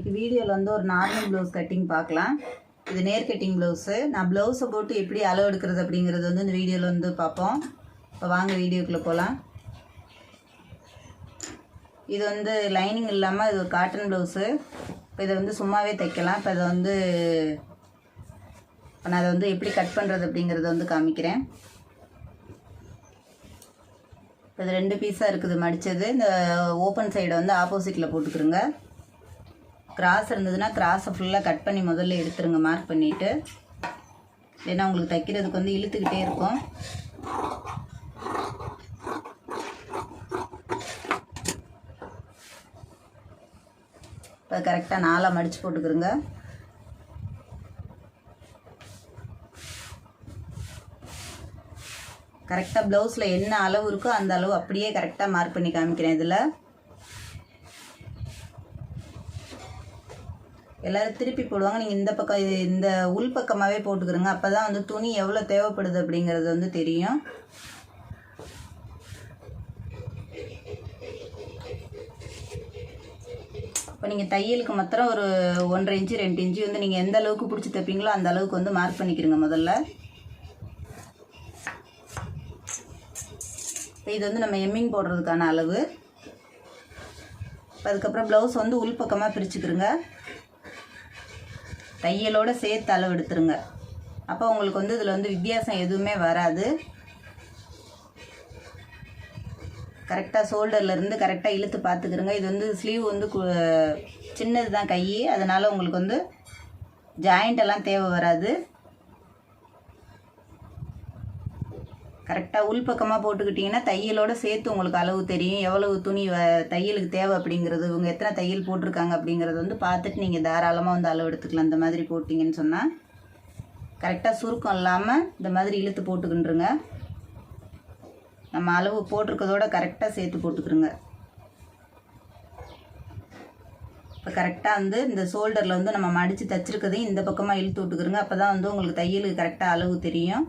இன்னைக்கு வீடியோவில் வந்து ஒரு நார்மல் ப்ளவுஸ் கட்டிங் பார்க்கலாம். இது நேர் கட்டிங் ப்ளவுஸு நான் ப்ளவுஸை போட்டு எப்படி அளவு எடுக்கிறது அப்படிங்கிறது வந்து இந்த வீடியோவில் வந்து பார்ப்போம். இப்போ வாங்க வீடியோக்குள்ளே போகலாம் இது வந்து லைனிங் இல்லாமல் இது ஒரு காட்டன் ப்ளவுஸு இப்போ இதை வந்து சும்மாவே தைக்கலாம். இப்போ இதை வந்து இப்போ நான் அதை வந்து எப்படி கட் பண்ணுறது அப்படிங்கிறத வந்து காமிக்கிறேன். இப்போ இது ரெண்டு பீஸாக இருக்குது மடித்தது இந்த ஓப்பன் சைடை வந்து ஆப்போசிட்டில் போட்டுக்கிறோங்க கிராஸ் இருந்ததுன்னா கிராஸை ஃபுல்லாக கட் பண்ணி முதல்ல எடுத்துருங்க மார்க் பண்ணிவிட்டு ஏன்னா உங்களுக்கு தைக்கிறதுக்கு வந்து இழுத்துக்கிட்டே இருக்கும். இப்போ கரெக்டாக நாலாக மடித்து போட்டுக்கிறோங்க. கரெக்டாக ப்ளவுஸில் என்ன அளவு இருக்கோ அந்த அளவு அப்படியே கரெக்டாக மார்க் பண்ணி காமிக்கிறேன் இதில். எல்லோரும் திருப்பி போடுவாங்க. நீங்கள் இந்த பக்கம் இது இந்த உள் பக்கமாகவே போட்டுக்கிறோங்க. அப்போ தான் வந்து துணி எவ்வளோ தேவைப்படுது அப்படிங்கிறது வந்து தெரியும். இப்போ நீங்கள் தையலுக்கு மாத்திரம் ஒரு ஒன்றரை இன்ச்சு ரெண்டு இன்ச்சு வந்து நீங்கள் எந்த அளவுக்கு பிடிச்சி தைப்பீங்களோ அந்த அளவுக்கு வந்து மார்க் பண்ணிக்கிறங்க முதல்ல. இப்போ இது வந்து நம்ம எம்மிங் போடுறதுக்கான அளவு. இப்போ அதுக்கப்புறம் ப்ளவுஸ் வந்து உள் பக்கமாக பிரிச்சுக்கிறோங்க. தையலோடு சேர்த்து அளவு எடுத்துருங்க. அப்போ உங்களுக்கு வந்து இதில் வந்து வித்தியாசம் எதுவுமே வராது. கரெக்டாக ஷோல்டர்லேருந்து கரெக்டாக இழுத்து பார்த்துக்கிறோங்க இது வந்து ஸ்லீவ் வந்து கு- சின்னது தான் கை அதனால் உங்களுக்கு வந்து ஜாயிண்ட் எல்லாம் தேவை வராது. கரெக்டாக உள் பக்கமாக போட்டுக்கிட்டிங்கன்னா தையலோட சேர்த்து உங்களுக்கு அளவு தெரியும். எவ்வளவு துணி வ- தையலுக்கு தேவை அப்படிங்கிறது இவங்க எத்தனை தையல் போட்டிருக்காங்க அப்படிங்கிறத வந்து பார்த்துட்டு நீங்கள் தாராளமாக வந்து அளவு எடுத்துக்கலாம். இந்த மாதிரி போட்டிங்கன்னு சொன்னால் கரெக்டாக சுருக்கம் இல்லாமல் இந்த மாதிரி இழுத்து போட்டுக்கின்றுங்க. நம்ம அளவு போட்டிருக்கதோட கரெக்டாக சேர்த்து போட்டுக்கிறோங்க இப்போ கரெக்டாக வந்து இந்த ஷோல்டரில் வந்து நம்ம மடித்து தைச்சிருக்கதையும் இந்த பக்கமாக இழுத்து விட்டுக்கிறோங்க அப்போ தான் வந்து உங்களுக்கு தையலுக்கு கரெக்டாக அளவு தெரியும்.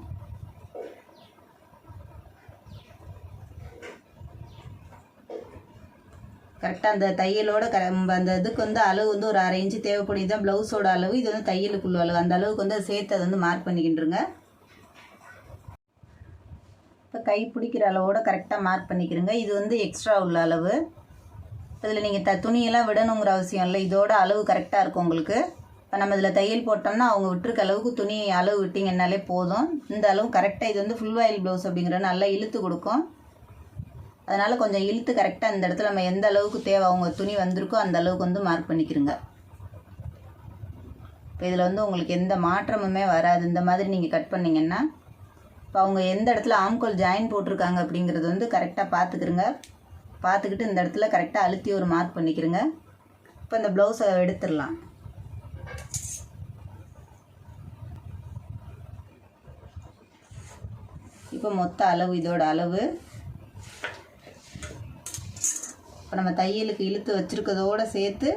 கரெக்டாக அந்த தையலோட க அந்த இதுக்கு வந்து அளவு வந்து ஒரு அரை இன்ச்சு தேவைப்படுது தான் ப்ளவுஸோட அளவு. இது வந்து தையலுக்குள்ள அளவு. அந்த அளவுக்கு வந்து சேர்த்து அதை வந்து மார்க் பண்ணிக்கிட்டுருங்க இப்போ கை பிடிக்கிற அளவோட கரெக்டாக மார்க் பண்ணிக்கிறங்க இது வந்து எக்ஸ்ட்ரா உள்ள அளவு. இதில் நீங்கள் த துணியெல்லாம் விடணுங்கிற அவசியம் இல்லை. இதோட அளவு கரெக்டாக இருக்கும் உங்களுக்கு. இப்போ நம்ம இதில் தையல் போட்டோம்னா அவங்க விட்டுருக்க அளவுக்கு துணி அளவு விட்டிங்கன்னாலே போதும். இந்த அளவு கரெக்டாக இது வந்து ஃபுல் ஆயில் ப்ளவுஸ் அப்படிங்கிற நல்லா இழுத்து கொடுக்கும். அதனால் கொஞ்சம் இழுத்து கரெக்டாக இந்த இடத்துல நம்ம எந்த அளவுக்கு தேவை அவங்க துணி வந்திருக்கோ அந்த அளவுக்கு வந்து மார்க் பண்ணிக்கிறங்க இப்போ இதில் வந்து உங்களுக்கு எந்த மாற்றமுமே வராது. இந்த மாதிரி நீங்கள் கட் பண்ணிங்கன்னா இப்போ அவங்க எந்த இடத்துல ஆம்கோல் ஜாயின் போட்டிருக்காங்க அப்படிங்கிறது வந்து கரெக்டாக பார்த்துக்கிறங்க பார்த்துக்கிட்டு இந்த இடத்துல கரெக்டாக அழுத்தி ஒரு மார்க் பண்ணிக்கிறங்க இப்போ இந்த ப்ளவுஸை எடுத்துடலாம். இப்போ மொத்த அளவு இதோட அளவு. இப்போ நம்ம தையலுக்கு இழுத்து வச்சுருக்கதோடு சேர்த்து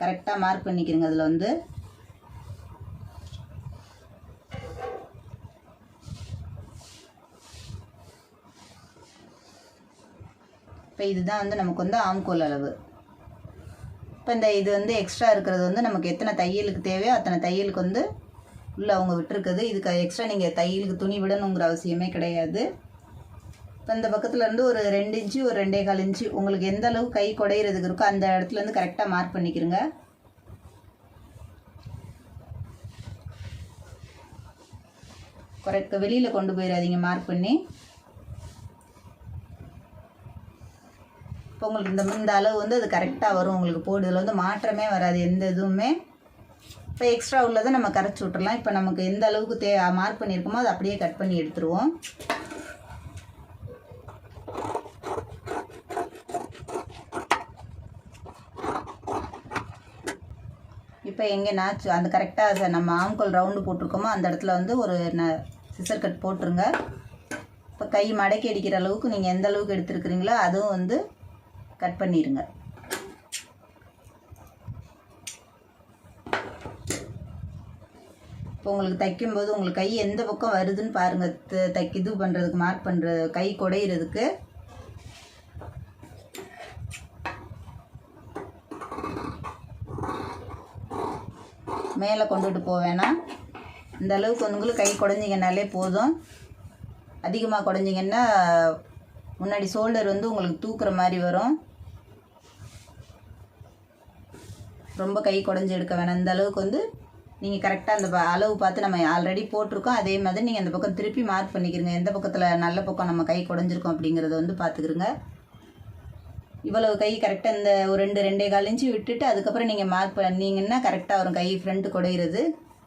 கரெக்டாக மார்க் பண்ணிக்கிறங்க அதில் வந்து. இப்போ இதுதான் வந்து நமக்கு வந்து ஆம்கோல் அளவு. இப்போ இந்த இது வந்து எக்ஸ்ட்ரா இருக்கிறது வந்து நமக்கு எத்தனை தையலுக்கு தேவையோ அத்தனை தையலுக்கு வந்து உள்ளே அவங்க விட்டுருக்குது இதுக்கு எக்ஸ்ட்ரா நீங்கள் தையலுக்கு துணி விடணுங்கிற அவசியமே கிடையாது. இப்போ இந்த பக்கத்துலேருந்து ஒரு ரெண்டு இன்ச்சு ஒரு ரெண்டே கால் இன்ச்சு. உங்களுக்கு எந்த அளவு கை குடையிறதுக்கு இருக்கோ அந்த இடத்துலேருந்து கரெக்டாக மார்க் பண்ணிக்கிறங்க. கரெக்ட் வெளியில் கொண்டு போயிடாதீங்க மார்க் பண்ணி. இப்போ உங்களுக்கு இந்த இந்த அளவு வந்து அது கரெக்டாக வரும். உங்களுக்கு போடுதில் வந்து மாற்றமே வராது எந்த இதுவுமே. இப்போ எக்ஸ்ட்ரா உள்ளதை நம்ம கரைச்சி விட்டுறலாம். இப்போ நமக்கு எந்த அளவுக்கு தே மார்க் பண்ணியிருக்கோமோ அதை அப்படியே கட் பண்ணி எடுத்துருவோம். இப்போ எங்கே நாச்சு அந்த கரெக்டாக நம்ம ஆம்கோல் ரவுண்டு போட்டிருக்கோமோ அந்த இடத்துல வந்து ஒரு ந சிசர் கட் போட்டுருங்க. இப்போ கை மடக்கி அடிக்கிற அளவுக்கு நீங்கள் எந்த அளவுக்கு எடுத்துருக்குறீங்களோ அதுவும் வந்து கட் பண்ணிடுங்க இப்போ உங்களுக்கு தைக்கும்போது உங்களுக்கு கை எந்த பக்கம் வருதுன்னு பாருங்கள் தைக்க இது பண்ணுறதுக்கு மார்க் பண்ணுற கை குடையிறதுக்கு. மேலே கொண்டுட்டு போக வேணாம். இந்த அளவுக்கு உங்களுக்கு கை குடஞ்சிங்கனாலே போதும். அதிகமாக குடஞ்சிங்கன்னா முன்னாடி ஷோல்டர் வந்து உங்களுக்கு தூக்குற மாதிரி வரும். ரொம்ப கை குடஞ்சி எடுக்க வேணாம். இந்த அளவுக்கு வந்து நீங்கள் கரெக்டாக அந்த ப- அளவு பார்த்து நம்ம ஆல்ரெடி போட்டிருக்கோம். அதே மாதிரி நீங்கள் அந்த பக்கம் திருப்பி மார்க் பண்ணிக்கிறங்க. எந்த பக்கத்தில் நல்ல பக்கம் நம்ம கை குடஞ்சிருக்கோம் அப்படிங்கிறத வந்து பார்த்துக்கிறங்க. இவ்வளவு கை கரெக்டாக இந்த ஒரு ரெண்டு ரெண்டே கால் இன்ச்சு விட்டுட்டு அதுக்கப்புறம் நீங்கள் மார்க் பண்ணீங்கன்னா கரெக்டாக வரும். கை ஃப்ரண்ட்டு குடையிறது.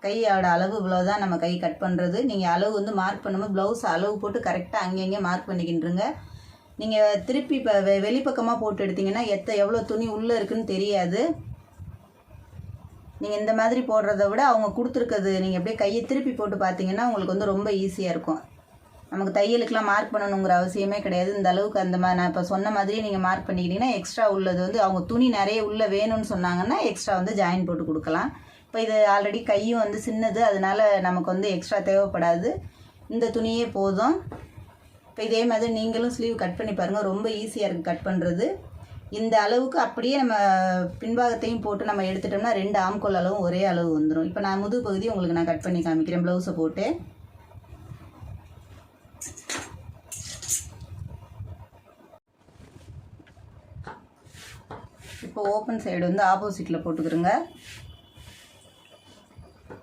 கையோட அளவு இவ்வளோ தான் நம்ம கை கட் பண்ணுறது நீங்கள் அளவு வந்து மார்க் பண்ணும்போது ப்ளவுஸ் அளவு போட்டு கரெக்டாக அங்கங்கே மார்க் பண்ணிக்கிட்டுருங்க நீங்கள் திருப்பி இப்போ வெ வெளிப்பக்கமாக போட்டு எடுத்தீங்கன்னா எத்த எவ்வளோ துணி உள்ளே இருக்குன்னு தெரியாது. நீங்கள் இந்த மாதிரி போடுறத விட அவங்க கொடுத்துருக்கிறது நீங்கள் அப்படியே கையை திருப்பி போட்டு பார்த்தீங்கன்னா உங்களுக்கு வந்து ரொம்ப ஈஸியாக இருக்கும். நமக்கு தையலுக்கெலாம் மார்க் பண்ணணுங்கிற அவசியமே கிடையாது. இந்த அளவுக்கு அந்த மாதிரி நான் இப்போ சொன்ன மாதிரி நீங்கள் மார்க் பண்ணிக்கிட்டீங்கன்னா எக்ஸ்ட்ரா உள்ளது வந்து அவங்க துணி நிறைய உள்ளே வேணும்னு சொன்னாங்கன்னா எக்ஸ்ட்ரா வந்து ஜாயின் போட்டு கொடுக்கலாம். இப்போ இது ஆல்ரெடி கையும் வந்து சின்னது அதனால நமக்கு வந்து எக்ஸ்ட்ரா தேவைப்படாது. இந்த துணியே போதும். இப்போ இதே மாதிரி நீங்களும் ஸ்லீவ் கட் பண்ணி பாருங்கள் ரொம்ப ஈஸியாக இருக்குது கட் பண்ணுறது இந்த அளவுக்கு அப்படியே நம்ம பின்பாகத்தையும் போட்டு நம்ம எடுத்துட்டோம்னா ரெண்டு ஆம்கோல் அளவும் ஒரே அளவு வந்துடும் இப்போ நான் முதுகு பகுதி உங்களுக்கு நான் கட் பண்ணி காமிக்கிறேன் ப்ளவுஸை போட்டு. இப்போ ஓப்பன் சைடு வந்து ஆப்போசிட்டில் போட்டுக்கிறோங்க.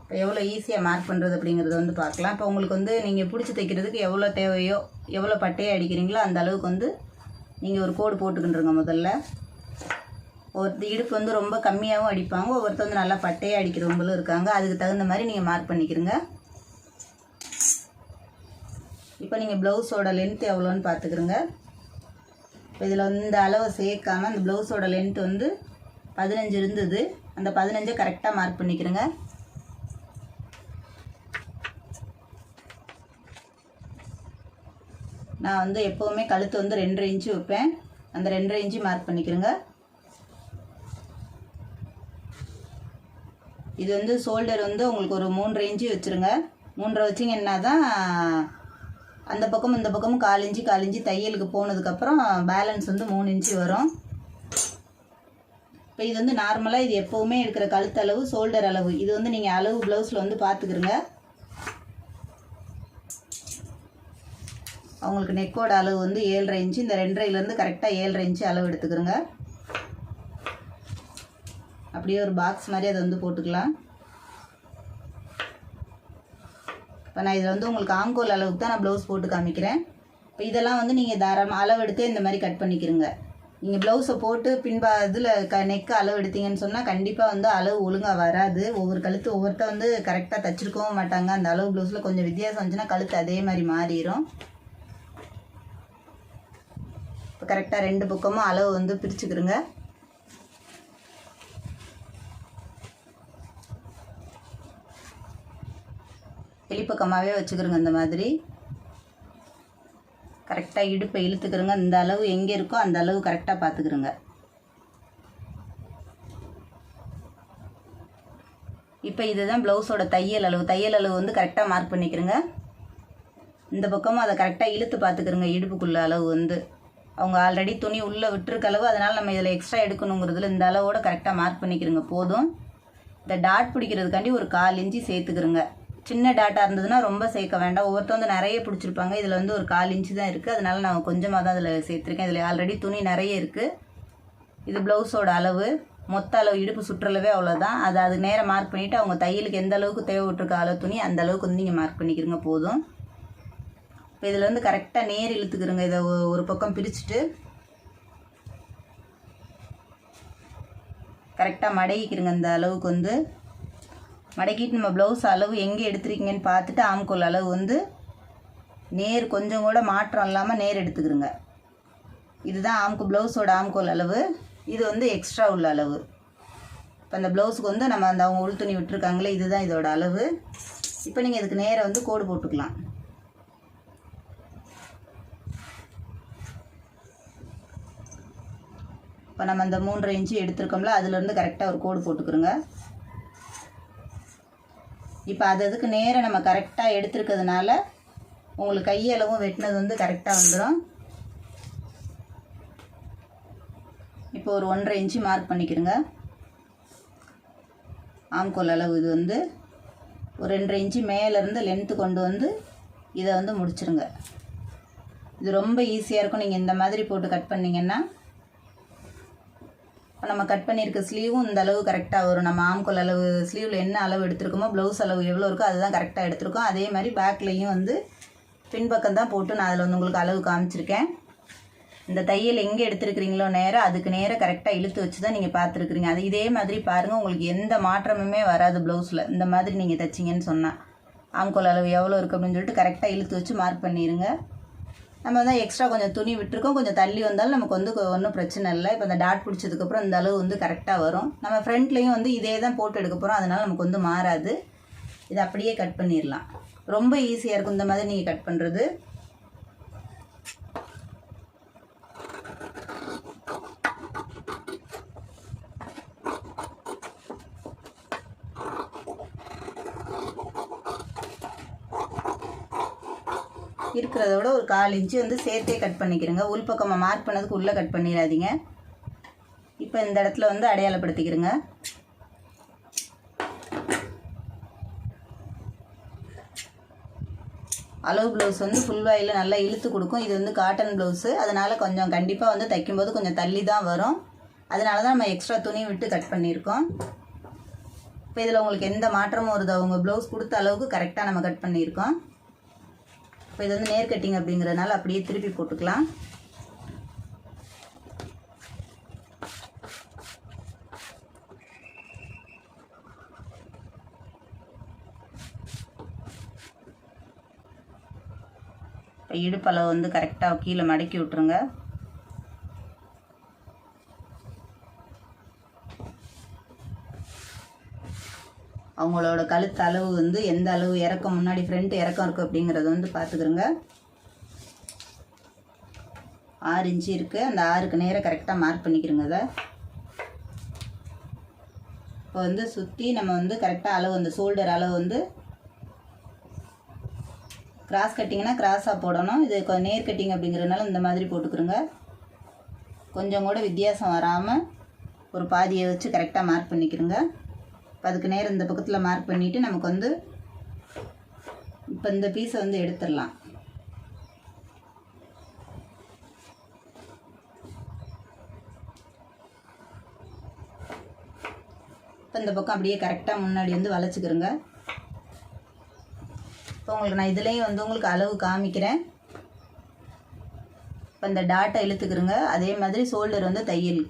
இப்போ எவ்வளோ ஈஸியாக மார்க் பண்ணுறது அப்படிங்கிறத வந்து பார்க்கலாம். இப்போ உங்களுக்கு வந்து நீங்கள் பிடிச்சி தைக்கிறதுக்கு எவ்வளோ தேவையோ எவ்வளோ பட்டையை அடிக்கிறீங்களோ அந்த அளவுக்கு வந்து நீங்கள் ஒரு கோடு போட்டுக்கிட்டுருங்க முதல்ல. ஒருத்த இடுப்பு வந்து ரொம்ப கம்மியாகவும் அடிப்பாங்க. ஒவ்வொருத்தர் வந்து நல்லா பட்டையாக அடிக்கிறவங்களும் இருக்காங்க. அதுக்கு தகுந்த மாதிரி நீங்கள் மார்க் பண்ணிக்கிறங்க. இப்போ நீங்கள் ப்ளவுஸோட லென்த் எவ்வளோன்னு பார்த்துக்கிறங்க. இப்போ இதில் வந்து இந்த அளவை சேர்க்காம அந்த ப்ளவுஸோட லென்த் வந்து பதினஞ்சு இருந்தது. அந்த பதினஞ்சை கரெக்டாக மார்க் பண்ணிக்கிறேங்க. நான் வந்து எப்போவுமே கழுத்து வந்து ரெண்டரை இன்ச்சு வைப்பேன். அந்த ரெண்டரை இன்ச்சு மார்க் பண்ணிக்கிறேங்க. இது வந்து ஷோல்டர் வந்து உங்களுக்கு ஒரு மூன்றரை இன்ச்சு வச்சுருங்க. மூன்றரை வச்சிங்கன்னா தான் அந்த பக்கம் இந்த பக்கமும் கால் இன்ச்சு கால் இன்ச்சு தையலுக்கு போனதுக்கப்புறம் பேலன்ஸ் வந்து மூணு இன்ச்சு வரும். இப்போ இது வந்து நார்மலாக இது எப்போவுமே எடுக்கிற கழுத்தளவு ஷோல்டர் அளவு. இது வந்து நீங்கள் அளவு ப்ளவுஸில் வந்து பார்த்துக்கிறங்க அவங்களுக்கு நெக்கோட அளவு வந்து ஏழரை இன்ச்சு இந்த ரெண்டரைலேருந்து கரெக்டாக ஏழரை இன்ச்சு அளவு எடுத்துக்கிறோங்க அப்படியே ஒரு பாக்ஸ் மாதிரி அதை வந்து போட்டுக்கலாம். இப்போ நான் இதில் வந்து உங்களுக்கு ஆங்கோல் அளவுக்கு தான் நான் ப்ளவுஸ் போட்டு காமிக்கிறேன். இப்போ இதெல்லாம் வந்து நீங்கள் தாராளமாக அளவு எடுத்து இந்த மாதிரி கட் பண்ணிக்கிறங்க நீங்கள் ப்ளவுஸை போட்டு பின்பா இதில் க நெக்கு அளவு எடுத்தீங்கன்னு சொன்னால் கண்டிப்பாக வந்து அளவு ஒழுங்காக வராது. ஒவ்வொரு கழுத்து ஒவ்வொருத்த வந்து கரெக்டாக தச்சிருக்கவும் மாட்டாங்க. அந்த அளவு ப்ளவுஸில் கொஞ்சம் வித்தியாசம் வந்துச்சுன்னா கழுத்து அதே மாதிரி மாறிடும் இப்போ கரெக்டாக ரெண்டு பக்கமும் அளவு வந்து பிரிச்சுக்கிறோங்க பக்கமாகவே வச்சுக்கிறோங்க இந்த மாதிரி. கரெக்டாக இடுப்பை இழுத்துக்கிறோங்க. இந்த அளவு எங்கே இருக்கோ அந்த அளவு கரெக்டாக பார்த்துக்கிறோங்க இப்போ இதுதான் ப்ளவுஸோட தையல் அளவு. தையல் அளவு வந்து கரெக்டாக மார்க் பண்ணிக்கிறோங்க. இந்த பக்கமும் அதை கரெக்டாக இழுத்து பார்த்துக்கிறோங்க இடுப்புக்குள்ள அளவு வந்து. அவங்க ஆல்ரெடி துணி உள்ளே விட்டுருக்க அளவு அதனால் நம்ம இதில் எக்ஸ்ட்ரா எடுக்கணுங்கிறதுல இந்த அளவோட கரெக்டாக மார்க் பண்ணிக்கிறோங்க. போதும். இந்த டாட் பிடிக்கிறதுக்காண்டி ஒரு கால் இன்ச்சு சேர்த்துக்கிறோங்க. சின்ன டாட்டா இருந்ததுன்னா ரொம்ப சேர்க்க வேண்டாம். ஒவ்வொருத்தர் வந்து நிறைய பிடிச்சிருப்பாங்க. இதில் வந்து ஒரு கால் இன்ச்சு தான் இருக்குது அதனால நான் கொஞ்சமாக தான் அதில் சேர்த்துருக்கேன். இதில் ஆல்ரெடி துணி நிறைய இருக்குது இது ப்ளவுஸோட அளவு. மொத்த அளவு இடுப்பு சுற்றளவே அவ்வளோதான் அதை அது நேரம் மார்க் பண்ணிவிட்டு அவங்க தையலுக்கு எந்த அளவுக்கு தேவைப்பட்டிருக்க அளவு துணி அந்த அளவுக்கு வந்து நீங்கள் மார்க் பண்ணிக்கிறங்க போதும். இப்போ இதில் வந்து கரெக்டாக நேர் இழுத்துக்கிறோங்க. இதை ஒரு பக்கம் பிரிச்சுட்டு கரெக்டாக மடக்கிக்கிறங்க. அந்த அளவுக்கு வந்து மடக்கிட்டு நம்ம ப்ளவுஸ் அளவு எங்கே எடுத்துருக்கீங்கன்னு பார்த்துட்டு ஆம்கோல் அளவு வந்து நேர் கொஞ்சம் கூட மாற்றம் இல்லாமல் நேர் எடுத்துக்கிறோங்க. இதுதான் ஆம்கு ப்ளவுஸோட ஆம்கோல் அளவு. இது வந்து எக்ஸ்ட்ரா உள்ள அளவு. இப்போ அந்த ப்ளவுஸுக்கு வந்து நம்ம அந்த அவங்க உள் துணி விட்டுருக்காங்களே இதுதான் இதோட அளவு. இப்போ நீங்கள் இதுக்கு நேராக வந்து கோடு போட்டுக்கலாம். இப்போ நம்ம அந்த மூன்றரை இன்ச்சு எடுத்துருக்கோம்ல அதுலேருந்து கரெக்டாக ஒரு கோடு போட்டுக்கிறோங்க. இப்போ அது அதுக்கு நேராக நம்ம கரெக்டாக எடுத்துருக்கிறதுனால உங்களுக்கு கையளவும் வெட்டினது வந்து கரெக்டாக வந்துடும் இப்போ ஒரு ஒன்றரை இன்ச்சு மார்க் பண்ணிக்கிறோங்க. ஆம்கோல் அளவு இது வந்து ஒரு ரெண்டரை இன்ச்சு மேலேருந்து லென்த்து கொண்டு வந்து இதை வந்து முடிச்சிருங்க. இது ரொம்ப ஈஸியாக இருக்கும். நீங்கள் இந்த மாதிரி போட்டு கட் பண்ணிங்கன்னா இப்போ நம்ம கட் பண்ணியிருக்க ஸ்லீவும் இந்த அளவு கரெக்டாக வரும். நம்ம ஆம்கோல் அளவு ஸ்லீவில் என்ன அளவு எடுத்திருக்கோமோ ப்ளவுஸ் அளவு எவ்வளோ இருக்கோ அதுதான் கரெக்டாக எடுத்திருக்கோம். அதே மாதிரி பேக்லேயும் வந்து பின்பக்கம் தான் போட்டு நான் அதில் வந்து உங்களுக்கு அளவு காமிச்சிருக்கேன். இந்த தையல் எங்கே எடுத்துருக்கிறீங்களோ நேராக அதுக்கு நேராக கரெக்டாக இழுத்து வச்சு தான் நீங்கள் பார்த்துருக்குறீங்க. அது இதே மாதிரி பாருங்கள் உங்களுக்கு எந்த மாற்றமுமே வராது ப்ளவுஸில் இந்த மாதிரி நீங்கள் தைச்சிங்கன்னு சொன்னால் ஆம்கோல் அளவு எவ்வளோ இருக்குது அப்படின்னு சொல்லிட்டு கரெக்டாக இழுத்து வச்சு மார்க் பண்ணிடுங்க நம்ம வந்து எக்ஸ்ட்ரா கொஞ்சம் துணி விட்டுருக்கோம். கொஞ்சம் தள்ளி வந்தாலும் நமக்கு வந்து ஒன்றும் பிரச்சனை இல்லை. இப்போ இந்த டாட் பிடிச்சதுக்கப்புறம் இந்த அளவு வந்து கரெக்டாக வரும். நம்ம ஃப்ரண்ட்லேயும் வந்து இதே தான் போட்டு எடுக்க போகிறோம் அதனால் நமக்கு வந்து மாறாது. இதை அப்படியே கட் பண்ணிடலாம். ரொம்ப ஈஸியாக இருக்கும். இந்த மாதிரி நீங்கள் கட் பண்ணுறது இருக்கிறத விட ஒரு கால் இன்ச்சு வந்து சேர்த்தே கட் பண்ணிக்கிறங்க. உள்பக்கமாக மார்க் பண்ணதுக்கு உள்ளே கட் பண்ணிடாதீங்க இப்போ இந்த இடத்துல வந்து அடையாளப்படுத்திக்கிறங்க. அளவு ப்ளவுஸ் வந்து ஃபுல் வாயில் நல்லா இழுத்து கொடுக்கும். இது வந்து காட்டன் ப்ளவுஸு அதனால் கொஞ்சம் கண்டிப்பாக வந்து தைக்கும்போது கொஞ்சம் தள்ளி தான் வரும். அதனால தான் நம்ம எக்ஸ்ட்ரா துணி விட்டு கட் பண்ணியிருக்கோம். இப்போ இதில் உங்களுக்கு எந்த மாற்றமும் வருது? அவங்க ப்ளவுஸ் கொடுத்த அளவுக்கு கரெக்டாக நம்ம கட் பண்ணியிருக்கோம். இப்போ இது வந்து நேர் கட்டிங் அப்படிங்கிறதுனால அப்படியே திருப்பி போட்டுக்கலாம். இப்போ இடுப்பளவு வந்து கரெக்டாக கீழே மடக்கி விட்ருங்க அவங்களோட கழுத்து அளவு வந்து எந்த அளவு இறக்கம் முன்னாடி ஃப்ரண்ட் இறக்கம் இருக்குது அப்படிங்கிறத வந்து பார்த்துக்கிறோங்க ஆறு இன்ச்சு இருக்குது அந்த ஆறுக்கு நேராக கரெக்டாக மார்க் பண்ணிக்கிறோங்க அதை இப்போ வந்து சுற்றி நம்ம வந்து கரெக்டாக அளவு அந்த ஷோல்டர் அளவு வந்து கிராஸ் கட்டிங்கன்னா கிராஸாக போடணும். இது நேர் கட்டிங் அப்படிங்கிறதுனால இந்த மாதிரி போட்டுக்கிறோங்க. கொஞ்சம் கூட வித்தியாசம் வராமல் ஒரு பாதியை வச்சு கரெக்டாக மார்க் பண்ணிக்கிறோங்க. இப்போ அதுக்கு நேரம் இந்த பக்கத்தில் மார்க் பண்ணிவிட்டு நமக்கு வந்து இப்போ இந்த பீஸை வந்து எடுத்துடலாம். இப்போ இந்த பக்கம் அப்படியே கரெக்டாக முன்னாடி வந்து வளைச்சிக்கிறோங்க இப்போ உங்களுக்கு நான் இதுலேயும் வந்து உங்களுக்கு அளவு காமிக்கிறேன். இப்போ இந்த டாட்டை இழுத்துக்கிறோங்க அதே மாதிரி ஷோல்டர் வந்து தையல்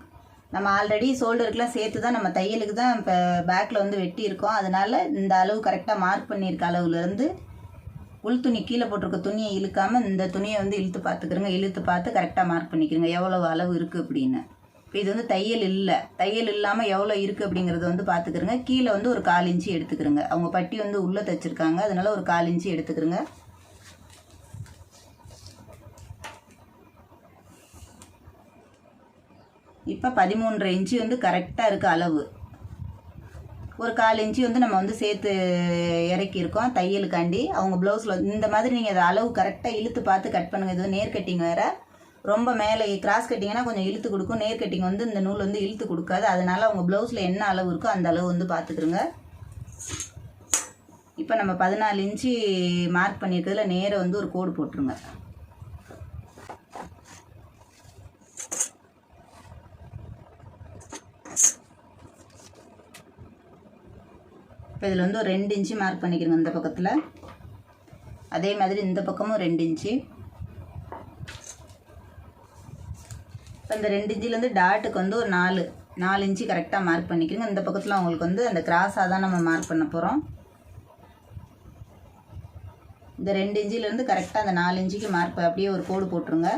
நம்ம ஆல்ரெடி ஷோல்டருக்குலாம் சேர்த்து தான் நம்ம தையலுக்கு தான் இப்போ பேக்கில் வந்து வெட்டி இருக்கோம் அதனால் இந்த அளவு கரெக்டாக மார்க் பண்ணியிருக்க அளவுலேருந்து உள் துணி கீழே போட்டிருக்க துணியை இழுக்காமல் இந்த துணியை வந்து இழுத்து பார்த்துக்கிறோங்க. இழுத்து பார்த்து கரெக்டாக மார்க் பண்ணிக்கிறோங்க. எவ்வளோ அளவு இருக்குது அப்படின்னு. இப்போ இது வந்து தையல் இல்லை. தையல் இல்லாமல் எவ்வளோ இருக்குது அப்படிங்கிறத வந்து பார்த்துக்கிறோங்க. கீழே வந்து ஒரு கால் இன்ச்சு எடுத்துக்கிறோங்க. அவங்க பட்டி வந்து உள்ளே தைச்சிருக்காங்க. அதனால ஒரு கால் இன்ச்சு எடுத்துக்கிறோங்க. இப்போ பதிமூன்றரை இன்ச்சு வந்து கரெக்டாக இருக்க அளவு. ஒரு கால் இன்ச்சு வந்து நம்ம வந்து சேர்த்து இறக்கியிருக்கோம் தையலுக்காண்டி அவங்க ப்ளவுஸில் இந்த மாதிரி நீங்கள் அதை அளவு கரெக்டாக இழுத்து பார்த்து கட் பண்ணுங்கள் இது நேர் கட்டிங் வேறு. ரொம்ப மேலே கிராஸ் கட்டிங்கன்னா கொஞ்சம் இழுத்து கொடுக்கும். நேர் கட்டிங் வந்து இந்த நூல் வந்து இழுத்து கொடுக்காது. அதனால் அவங்க ப்ளவுஸில் என்ன அளவு இருக்கோ அந்த அளவு வந்து பார்த்துக்குருங்க. இப்போ நம்ம பதினாலு இன்ச்சு மார்க் பண்ணியிருக்கிறதுல நேராக வந்து ஒரு கோடு போட்டுருங்க. இப்போ இதில் வந்து ஒரு ரெண்டு இன்ச்சு மார்க் பண்ணிக்கிறோங்க இந்த பக்கத்தில். அதே மாதிரி இந்த பக்கமும் ரெண்டு இன்ச்சு. இப்போ இந்த ரெண்டு இன்ச்சிலேருந்து டாட்டுக்கு வந்து ஒரு நாலு நாலு இன்ச்சு கரெக்டாக மார்க் பண்ணிக்கிறோங்க இந்த பக்கத்தில் அவங்களுக்கு வந்து அந்த கிராஸாக தான் நம்ம மார்க் பண்ண போகிறோம் இந்த ரெண்டு இன்ச்சிலேருந்து கரெக்டாக அந்த நாலு இன்ச்சுக்கு மார்க் அப்படியே ஒரு கோடு போட்டுருங்க.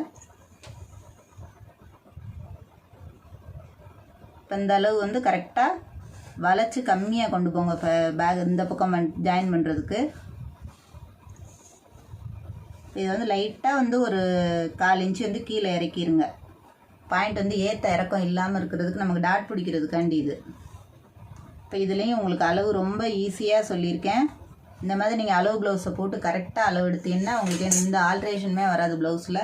இப்போ இந்த அளவு வந்து கரெக்டாக வளைச்சி கம்மியாக கொண்டு போங்க இப்போ பேக் இந்த பக்கம் ஜாயின் பண்ணுறதுக்கு இது வந்து லைட்டாக வந்து ஒரு கால் இன்ச்சு வந்து கீழே இறக்கிடுங்க பாயிண்ட் வந்து ஏற்ற இறக்கம் இல்லாமல் இருக்கிறதுக்கு நமக்கு டாட் பிடிக்கிறதுக்காண்டி இது. இப்போ இதுலேயும் உங்களுக்கு அளவு ரொம்ப ஈஸியாக சொல்லியிருக்கேன். இந்த மாதிரி நீங்கள் அளவு ப்ளவுஸை போட்டு கரெக்டாக அளவு எடுத்தீங்கன்னா உங்களுக்கு எந்த ஆல்ட்ரேஷனுமே வராது ப்ளவுஸில்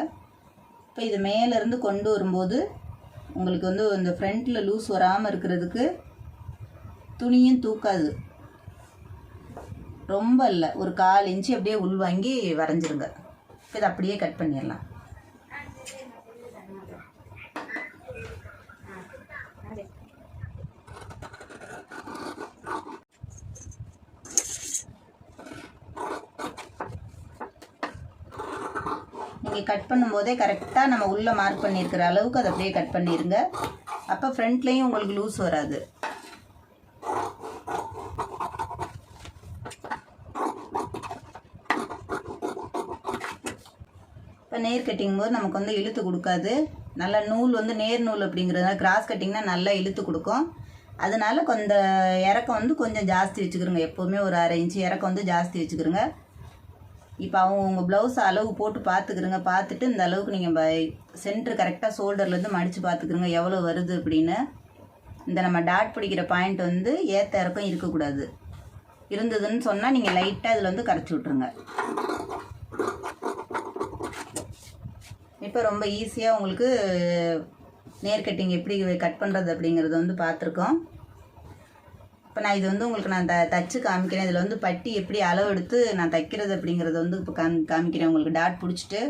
இப்போ இது மேலேருந்து கொண்டு வரும்போது உங்களுக்கு வந்து இந்த ஃப்ரண்ட்டில் லூஸ் வராமல் இருக்கிறதுக்கு துணியும் தூக்காது. ரொம்ப இல்லை. ஒரு கால் இன்ச்சு அப்படியே உள்வாங்கி வரைஞ்சிருங்க. இப்போ இதை அப்படியே கட் பண்ணிடலாம். நீங்கள் கட் பண்ணும்போதே கரெக்டாக நம்ம உள்ளே மார்க் பண்ணியிருக்கிற அளவுக்கு அதை அப்படியே கட் பண்ணிடுங்க அப்போ ஃப்ரண்ட்லேயும் உங்களுக்கு லூஸ் வராது. நேர் கட்டிங் போது நமக்கு வந்து இழுத்து கொடுக்காது. நல்ல நூல் வந்து நேர் நூல் அப்படிங்கிறதுனால கிராஸ் கட்டிங்னா நல்லா இழுத்து கொடுக்கும். அதனால கொஞ்சம் இறக்கம் வந்து கொஞ்சம் ஜாஸ்தி வச்சுக்கிறோங்க எப்போவுமே ஒரு அரை இன்ச்சு இறக்கம் வந்து ஜாஸ்தி வச்சுக்கிறோங்க இப்போ அவங்க உங்கள் ப்ளவுஸ் அளவு போட்டு பார்த்துக்கிறங்க பார்த்துட்டு இந்த அளவுக்கு நீங்கள் சென்ட்ரு கரெக்டாக ஷோல்டர்லேருந்து மடித்து பார்த்துக்கிறங்க எவ்வளோ வருது அப்படின்னு. இந்த நம்ம டாட் பிடிக்கிற பாயிண்ட் வந்து ஏற்ற இறக்கம் இருக்கக்கூடாது. இருந்ததுன்னு சொன்னால் நீங்கள் லைட்டாக இதில் வந்து கரைச்சி விட்ருங்க இப்போ ரொம்ப ஈஸியாக உங்களுக்கு நேர் கட்டிங் எப்படி கட் பண்ணுறது அப்படிங்கிறத வந்து பார்த்துருக்கோம். இப்போ நான் இது வந்து உங்களுக்கு நான் த தச்சு காமிக்கிறேன். இதில் வந்து பட்டி எப்படி அளவு எடுத்து நான் தைக்கிறது அப்படிங்கிறத வந்து இப்போ காமி காமிக்கிறேன். உங்களுக்கு டாட் பிடிச்சிட்டு.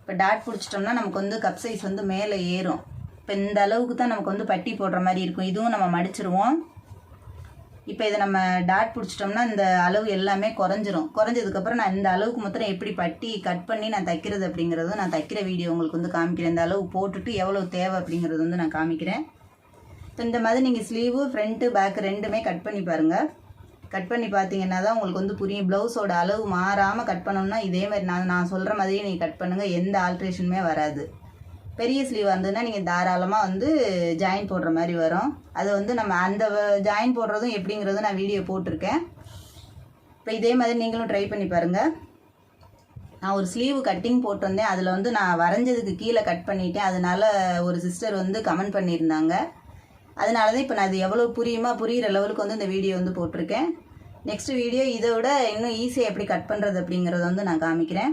இப்போ டாட் பிடிச்சிட்டோம்னா நமக்கு வந்து கப் சைஸ் வந்து மேலே ஏறும். இப்போ இந்த அளவுக்கு தான் நமக்கு வந்து பட்டி போடுற மாதிரி இருக்கும். இதுவும் நம்ம மடிச்சிருவோம். இப்போ இதை நம்ம டாட் பிடிச்சிட்டோம்னா இந்த அளவு எல்லாமே குறைஞ்சிரும். குறைஞ்சதுக்கப்புறம் நான் இந்த அளவுக்கு மொத்தம் எப்படி பட்டி கட் பண்ணி நான் தைக்கிறது அப்படிங்கிறதும் நான் தைக்கிற வீடியோ உங்களுக்கு வந்து காமிக்கிறேன். இந்த அளவு போட்டுட்டு எவ்வளோ தேவை அப்படிங்கிறது வந்து நான் காமிக்கிறேன். இப்போ இந்த மாதிரி நீங்கள் ஸ்லீவு ஃப்ரண்ட்டு பேக் ரெண்டுமே கட் பண்ணி பாருங்கள் கட் பண்ணி பார்த்தீங்கன்னா தான் உங்களுக்கு வந்து புரியும். ப்ளவுஸோட அளவு மாறாமல் கட் பண்ணோம்னா இதே மாதிரி நான் நான் சொல்கிற மாதிரியே நீங்கள் கட் பண்ணுங்கள் எந்த ஆல்ட்ரேஷனுமே வராது. பெரிய ஸ்லீவ் வந்ததுன்னா நீங்கள் தாராளமாக வந்து ஜாயின் போடுற மாதிரி வரும். அது வந்து நம்ம அந்த ஜாயின் போடுறதும் எப்படிங்கிறதும் நான் வீடியோ போட்டிருக்கேன். இப்போ இதே மாதிரி நீங்களும் ட்ரை பண்ணி பாருங்கள் நான் ஒரு ஸ்லீவ் கட்டிங் போட்டிருந்தேன். அதில் வந்து நான் வரைஞ்சதுக்கு கீழே கட் பண்ணிட்டேன். அதனால ஒரு சிஸ்டர் வந்து கமெண்ட் பண்ணியிருந்தாங்க. அதனால தான் இப்போ நான் அது எவ்வளோ புரியுமா புரிகிற லெவலுக்கு வந்து இந்த வீடியோ வந்து போட்டிருக்கேன். நெக்ஸ்ட் வீடியோ இதை விட இன்னும் ஈஸியாக எப்படி கட் பண்ணுறது அப்படிங்கிறத வந்து நான் காமிக்கிறேன்.